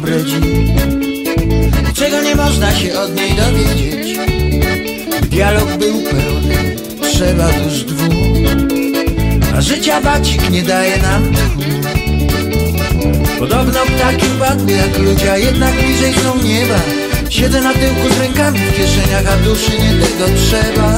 bredzi Czego nie można się od niej dowiedzieć? Dialog był pełny, trzeba tuż dwóch. A życia bacik nie daje nam. Tchu Podobno ptaki upadły jak ludzie, a jednak bliżej są nieba. Siedzę na tyłku z rękami w kieszeniach, a duszy nie tego trzeba